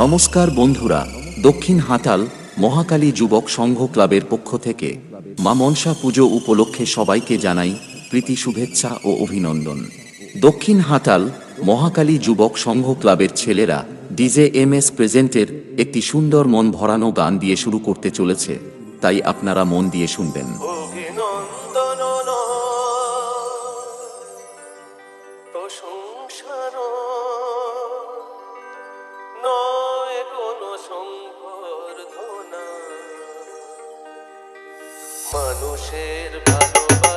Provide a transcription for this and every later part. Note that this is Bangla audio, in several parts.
নমস্কার বন্ধুরা, দক্ষিণ হাটাল মহাকালী যুবক সংঘ ক্লাবের পক্ষ থেকে মা মনসা পুজো উপলক্ষে সবাইকে জানাই প্রীতি শুভেচ্ছা ও অভিনন্দন। দক্ষিণ হাটাল মহাকালী যুবক সংঘ ক্লাবের ছেলেরা ডিজে এম এস প্রেজেন্টের একটি সুন্দর মন ভরানো গান দিয়ে শুরু করতে চলেছে, তাই আপনারা মন দিয়ে শুনবেন। সম্বর্ধনা মানুষের ভালোবাসা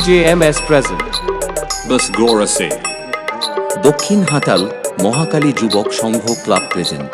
সিজেএমএস প্রেজেন্ট বস গোরা সে Dakshin Hatal Mahakali Yubak Sangha club present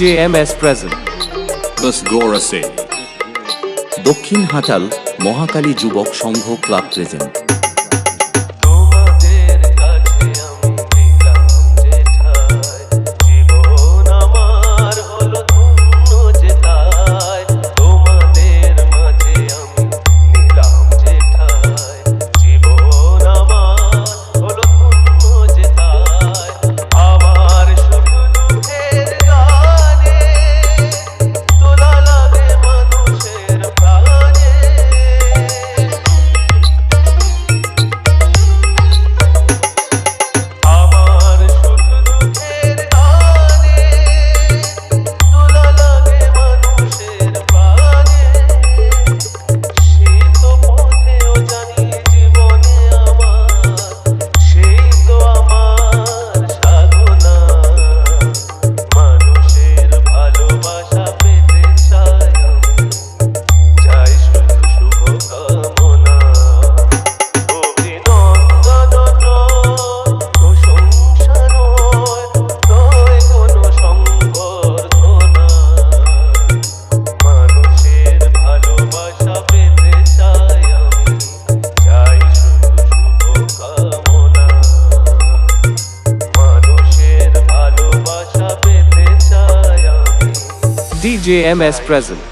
JMS present Basgora Dakshin Hatal Mahakali Yubak Sangha club present JMS present.